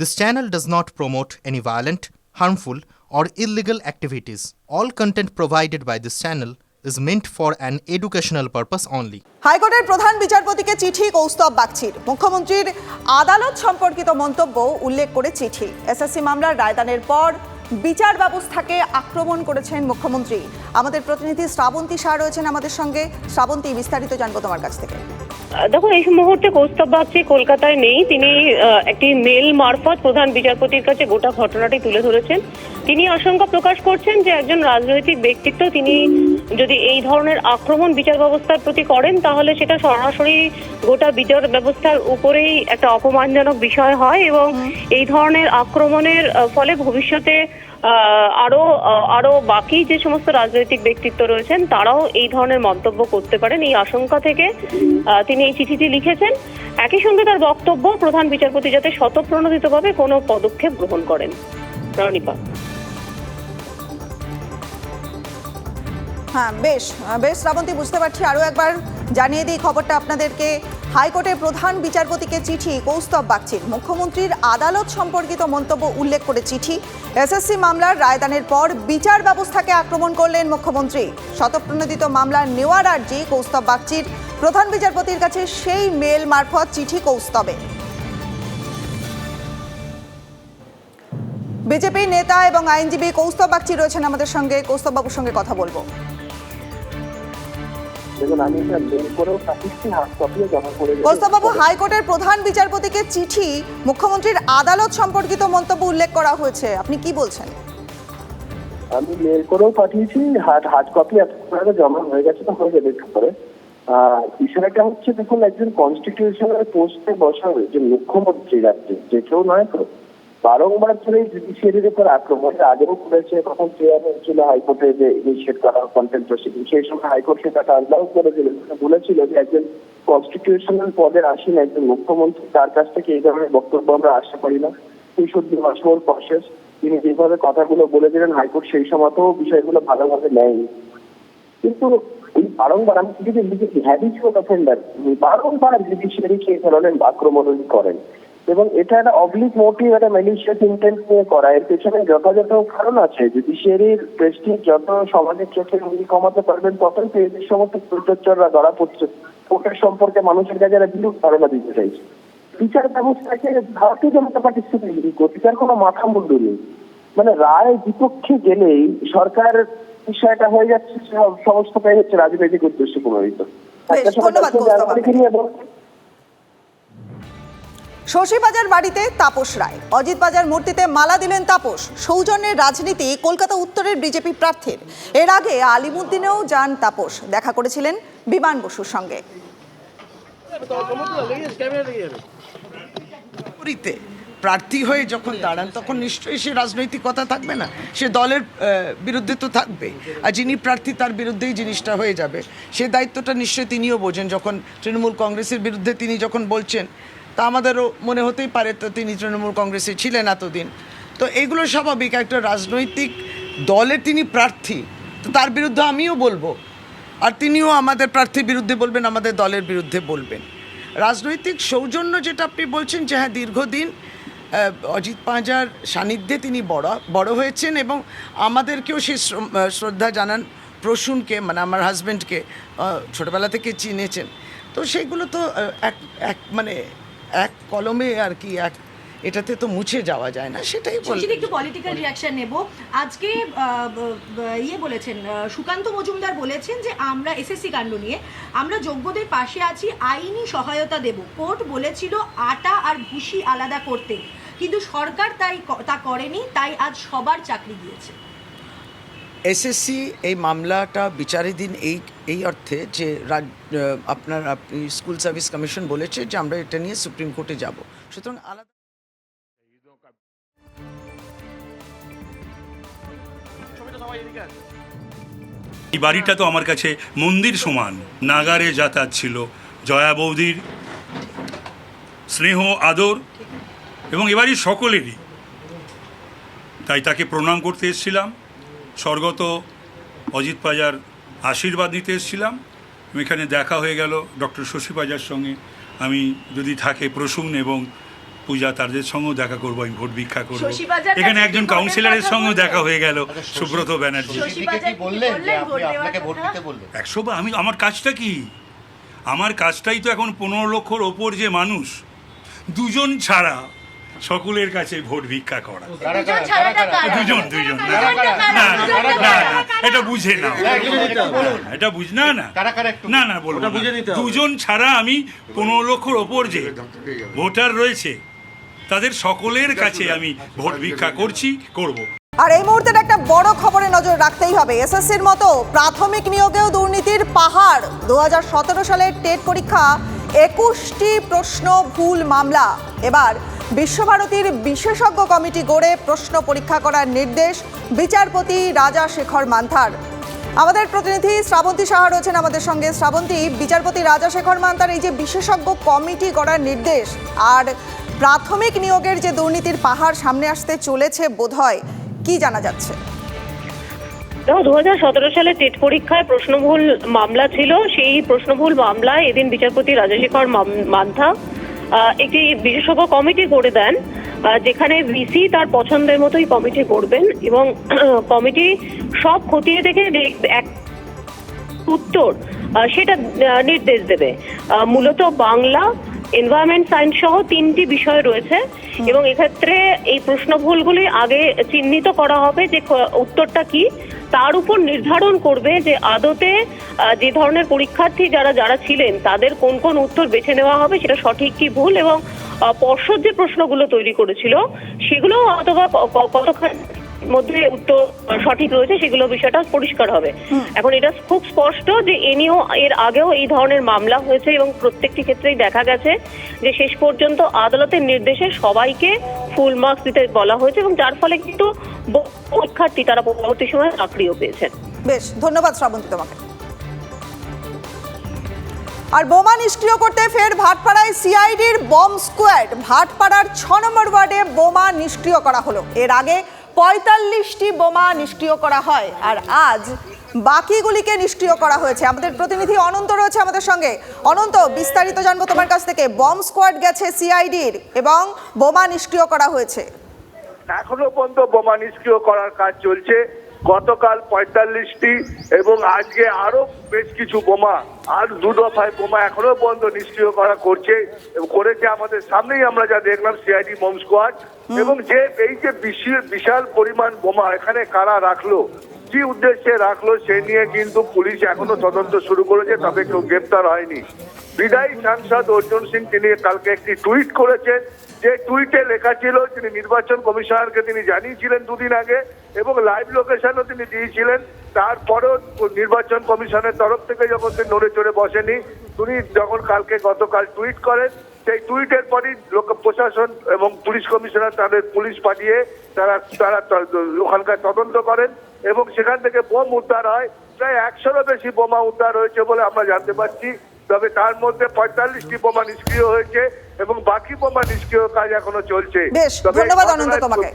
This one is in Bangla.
This channel does not promote any violent, harmful, or illegal activities. All content provided by this channel is meant for an educational purpose only. হাইকোর্টের প্রধান বিচারপতিকে চিঠি কৌস্তব বাগচির। মুখ্যমন্ত্রীর আদালত সম্পর্কিত মন্তব্য উল্লেখ করে চিঠি। এসএসসি মামলার রায়দানের পর বিচার ব্যবস্থাকে আক্রমণ করেছেন মুখ্যমন্ত্রী। আমাদের প্রতিনিধি শ্রাবন্তী শাহ রয়েছেন আমাদের সঙ্গে। শ্রাবন্তী বিস্তারিত জানব তোমার কাছ থেকে। দেখো এই মুহূর্তে কৌস্তব বাগচি কলকাতায় নেই। তিনি একটি মেল মারফত প্রধান বিচারপতির কাছে গোটা ঘটনাটি তুলে ধরেছেন। তিনি আশঙ্কা প্রকাশ করছেন যে একজন রাজনৈতিক ব্যক্তিত্ব, তিনি যদি এই ধরনের আক্রমণ বিচার ব্যবস্থার প্রতি করেন তাহলে সেটা সরাসরি গোটা বিচার ব্যবস্থার উপরেই একটা অপমানজনক বিষয় হয় এবং এই ধরনের আক্রমণের ফলে ভবিষ্যতে আরও আরও বাকি যে সমস্ত রাজনৈতিক ব্যক্তিত্ব রয়েছেন তারাও এই ধরনের মন্তব্য করতে পারেন। এই আশঙ্কা থেকে তিনি এই চিঠিটি লিখেছেন। একই সঙ্গে তার বক্তব্য প্রধান বিচারপতি যাতে শতপ্রণোদিতভাবে কোনো পদক্ষেপ গ্রহণ করেন। রনিপা। হ্যাঁ বেশ বেশ, শ্রাবন্তী, বুঝতে পারছি। আরও একবার জানিয়ে দিই খবরটা আপনাদেরকে। হাইকোর্টের প্রধান বিচারপতিকে চিঠি, কৌস্তব বাগচির। মুখ্যমন্ত্রীর আদালত সম্পর্কিত মন্তব্য উল্লেখ করে চিঠি। এসএসসি মামলার রায়দানের পর বিচার ব্যবস্থাকে আক্রমণ করলেন মুখ্যমন্ত্রী। শতপ্রণোদিত মামলার নেওয়ার আর্জি কৌস্তব বাগচির। প্রধান বিচারপতির কাছে সেই মেল মারফত চিঠি কৌস্তবে। বিজেপি নেতা এবং আইনজীবী কৌস্তব বাগচি রয়েছেন আমাদের সঙ্গে। কৌস্তব বাবুর সঙ্গে কথা বলব। দেখুন আমি এটা মেল করেও পাঠিয়েছি হার্ড কপিও জমা করে দিয়েছি। হাইকোর্টের প্রধান বিচারপতিকে চিঠি মুখ্যমন্ত্রীর আদালত সম্পর্কিত মন্তব্য উল্লেখ করা হয়েছে। আপনি কি বলছেন? আমি মেল করেও পাঠিয়েছি হার্ড হার্ড কপি এতক্ষণ জমা হয়ে গেছে তো হয়ে যাবে একটু আর বিষয়টা হচ্ছে দেখুন একজন কনস্টিটিউশনাল পোস্টে বসা যে মুখ্যমন্ত্রী রাজ্যে যে কেউ নয় তো। বারংবার ধরে জুডিশিয়ারির উপর আক্রমণ আগেও করেছে, তখন চেয়ারম্যান ছিল হাইকোর্টে যে ইনিশিয়েট করা কন্টেন্ট প্রসিডিং সেই সময় হাইকোর্ট সেটাকে আন্দাও করেছিল। বলেছিল যে একজন কনস্টিটিউশনাল পদের আসীন একজন মুখ্যমন্ত্রী, তার কাছ থেকে এই ধরনের বক্তব্য আমরা আশা করি না। এই should be much more conscious তিনি যেভাবে কথাগুলো বলেছিলেন, হাইকোর্ট সেই সময়তেও বিষয়গুলো ভালোভাবে নেয়নি। কিন্তু এই বারংবার আমি যদি লিখেছি হ্যাবিচুয়াল অফেন্ডার বারংবার জুডিশিয়ারিকে এই ধরনের আক্রমণ করেন। এবং এটা একটা অবলিক মোটিভ একটা ম্যালিশিয়াস ইন্টেন্ট নিয়ে করা। এর পেছনে যথাযথ কারণ আছে। জুডিশিয়ারির প্রেস্টিজ যত সমাজের চোখে উনি কমাতে পারবেন ততই তো এদের সমস্ত প্রত্যেকচররা ধরা পড়ছে। কোর্টের সম্পর্কে মানুষের কাছে একটা বিরূপ ধারণা দিতে চাইছে। বিচার ব্যবস্থাকে ভারতীয় জনতা পার্টির সাথে বিচার কোনো মাথা মুন্ডু নেই। মানে রায় বিপক্ষে গেলেই সরকার বিষয়টা হয়ে যাচ্ছে সব সমস্তটাই হচ্ছে রাজনৈতিক উদ্দেশ্যে প্রভাবিত। একটা সময় শশীবাজার বাড়িতে তাপস রায়। অজিত বাজার মূর্তিতে মালা দিলেন তাপস। সৌজন্যের রাজনীতি কলকাতা উত্তরের বিজেপি প্রার্থীর। এর আগে আলিমুদ্দিনেও যান তাপস। দেখা করেছিলেন বিমান বসুর সঙ্গে। প্রার্থী হয়ে যখন দাঁড়ান, তখন নিশ্চয়ই সে রাজনৈতিকতা থাকবে না। সে দলের বিরুদ্ধে তো থাকবে। আর যিনি প্রার্থী, তার বিরুদ্ধেই জিনিসটা হয়ে যাবে। সে দায়িত্বটা নিশ্চয়ই তিনিও বোঝেন। যখন তৃণমূল কংগ্রেসের বিরুদ্ধে তিনি যখন বলছেন তা আমাদেরও মনে হতেই পারে তো তিনি তৃণমূল কংগ্রেসে ছিলেন এতদিন। তো এগুলো স্বাভাবিক, একটা রাজনৈতিক দলের তিনি প্রার্থী। তো তার বিরুদ্ধে আমিও বলব। আর তিনিও আমাদের প্রার্থীর বিরুদ্ধে বলবেন, আমাদের দলের বিরুদ্ধে বলবেন। রাজনৈতিক সৌজন্য যেটা আপনি বলছেন যে হ্যাঁ দীর্ঘদিন অজিত পাঁজার সান্নিধ্যে তিনি বড় বড় হয়েছেন এবং আমাদেরকেও সেই শ্রদ্ধা জানান প্রসূনকে মানে আমার হাজব্যান্ডকে ছোটোবেলা থেকে চিনেছেন। তো সেইগুলো তো এক এক মানে এক কলমে আর কি এক এটাতে তো মুছে যাওয়া যায় না সেটাই বল সেদিকে একটু পলিটিক্যাল রিয়াকশন নেব। আজকে ইয়ে বলেছেন সুকান্ত মজুমদার বলেছেন যে আমরা এসএসসি কাণ্ড নিয়ে আমরা যোগ্যদের পাশে আছি আইনি সহায়তা দেব। কোর্ট বলেছিল আটা আর ভুসি আলাদা করতে। কিন্তু সরকার তাই তা করেনি তাই আজ সবার চাকরি গিয়েছে। এসএসসি এই মামলাটা বিচারাধীন এই এই অর্থে যে রাজ আপনার আপনি স্কুল সার্ভিস কমিশন বলেছে যে আমরা এটা নিয়ে সুপ্রিম কোর্টে যাব। সুতরাং আলাদা এই বাড়িটা তো আমার কাছে মন্দির সমান। নাগারে যাতায়াত ছিল, জয়া বৌদির স্নেহ, আদর এবং এবারই সকলেরই। তাই তাকে প্রণাম করতে এসেছিলাম। স্বর্গত অজিত পাজার আশীর্বাদ নিতে এসেছিলাম। এখানে দেখা হয়ে গেল ডক্টর শশী পাজার সঙ্গে। আমি যদি থাকে প্রসূন এবং পূজা তাদের সঙ্গেও দেখা করব আমি ভোট ভিক্ষা করব। এখানে একজন কাউন্সিলরের সঙ্গেও দেখা হয়ে গেল সুব্রত ব্যানার্জি। বললেন যে আপনি আপনাকে ভোট দিতে বললেন। একশো বা আমি আমার কাজটা কি? আমার কাজটাই তো এখন পনেরো লক্ষর ওপর যে মানুষ দুজন ছাড়া সকলের কাছে ভোট ভিক্ষা করা। দুজন দুজন দুজন। না না এটা বুঝে না এটা বুঝ না না। না না বলব দুজন ছাড়া আমি পনেরো লক্ষর ওপর যে ভোটার রয়েছে তাদের সকলের কাছে আমি ভোট ভিক্ষা করছি করব। আর এই মুহূর্তের একটা বড় খবরে নজর রাখতেই হবে। এসএসসির মতো প্রাথমিক নিয়োগেও দুর্নীতির পাহাড়। দু হাজার সতেরো সালের টেট পরীক্ষা একুশটি প্রশ্ন ভুল মামলা। এবার বিশ্বভারতীর বিশেষজ্ঞ কমিটি গড়ে প্রশ্ন পরীক্ষা করার নির্দেশ বিচারপতি রাজা শেখর মান্থার। আমাদের প্রতিনিধি শ্রাবন্তী সাহা রয়েছেন আমাদের সঙ্গে। শ্রাবন্তী, বিচারপতি রাজা শেখর মান্তার এই যে বিশেষজ্ঞ কমিটি গড়ার নির্দেশ আর প্রাথমিক নিয়োগের যে দুর্নীতির পাহাড় সামনে আসতে চলেছে বোধহয়, কি জানা যাচ্ছে? দেখো দু হাজার সতেরো সালে টেট পরীক্ষায় প্রশ্নভুল মামলা ছিল। সেই প্রশ্নভুল মামলায় এদিন বিচারপতি রাজাশেখর মান্থা একটি বিশেষজ্ঞ কমিটি করে দেন যেখানে ভিসি তার পছন্দের মতোই কমিটি করবেন এবং কমিটি সব খতিয়ে দেখে এক উত্তর সেটা নির্দেশ দেবে। মূলত বাংলা এনভায়রনমেন্ট সায়েন্স সহ তিনটি বিষয় রয়েছে এবং এক্ষেত্রে এই প্রশ্নভুলগুলি আগে চিহ্নিত করা হবে যে উত্তরটা কি। তার উপর নির্ধারণ করবে যে আদতে যে ধরনের পরীক্ষার্থী যারা যারা ছিলেন, তাদের কোন কোন উত্তর বেছে নেওয়া হবে সেটা সঠিক কি ভুল এবং পর্ষদ যে প্রশ্নগুলো তৈরি করেছিল সেগুলো অথবা কতখানি মধ্যে উত্তর সঠিক রয়েছে সেগুলো বিষয়টা পরিষ্কার হবে। এখন এটা খুব স্পষ্ট যে এ নিয়েও এর আগেও এই ধরনের মামলা হয়েছে এবং প্রত্যেকটি ক্ষেত্রেই দেখা গেছে যে শেষ পর্যন্ত আদালতের নির্দেশে সবাইকে ফুল মার্কস দিতে বলা হয়েছে এবং যার ফলে কিন্তু পরীক্ষার্থী তারা পরবর্তী সময়ে চাকরিও পেয়েছেন। বেশ ধন্যবাদ শ্রাবন্তী তোমাকে। আর বোমা নিষ্ক্রিয় করতে ফের ভাটপাড়ায় সিআইডির বম স্কোয়াড। ভাটপাড়ার ছ নম্বর ওয়ার্ডে বোমা নিষ্ক্রিয় করা হলো। এর আগে পঁয়তাল্লিশটি বোমা নিষ্ক্রিয় করা হয় আর আজ বাকিগুলিকে নিষ্ক্রিয় করা হয়েছে। আমাদের প্রতিনিধি অনন্ত রয়েছে আমাদের সঙ্গে। অনন্ত, বিস্তারিত জানব তোমার কাছ থেকে। বম স্কোয়াড গেছে সিআইডির এবং বোমা নিষ্ক্রিয় করা হয়েছে। এখনও পর্যন্ত বোমা নিষ্ক্রিয় করার কাজ চলছে। গতকাল পঁয়তাল্লিশটি এবং আজকে আরও বেশ কিছু বোমা আর দু দফায় বোমা এখনও পর্যন্ত নিষ্ক্রিয় করা করছে এবং করেছে আমাদের সামনেই আমরা যা দেখলাম সিআইডি মম স্কোয়াড। এবং যে এই যে বিশি- বিশাল পরিমাণ বোমা এখানে কারা রাখল কি উদ্দেশ্যে রাখল সে নিয়ে কিন্তু পুলিশ এখনও তদন্ত শুরু করেছে তবে কেউ গ্রেপ্তার হয়নি। বিদায়ী সাংসদ অর্জুন সিং তিনি কালকে একটি টুইট করেছেন যে টুইটে লেখা ছিল, তিনি নির্বাচন কমিশনারকে তিনি জানিয়েছিলেন দুদিন আগে, এবং লাইভ লোকেশনও তিনি দিয়েছিলেন। তারপরেও নির্বাচন কমিশনের তরফ থেকে যখন তিনি নড়ে চড়ে বসেনি তিনি যখন কালকে গতকাল টুইট করেন, সেই টুইটের পরই লোক প্রশাসন এবং পুলিশ কমিশনার তাদের পুলিশ পাঠিয়ে তারা তারা ওখানকার তদন্ত করেন, এবং সেখান থেকে বোম উদ্ধার হয়। প্রায় একশোরও বেশি বোমা উদ্ধার হয়েছে বলে আমরা জানতে পারছি। তবে তার মধ্যে পঁয়তাল্লিশটি বোমা নিষ্ক্রিয় হয়েছে এবং বাকি বোমা নিষ্ক্রিয় কাজ এখনও চলছে বেশ, ধন্যবাদ অনন্ত তোমাকে।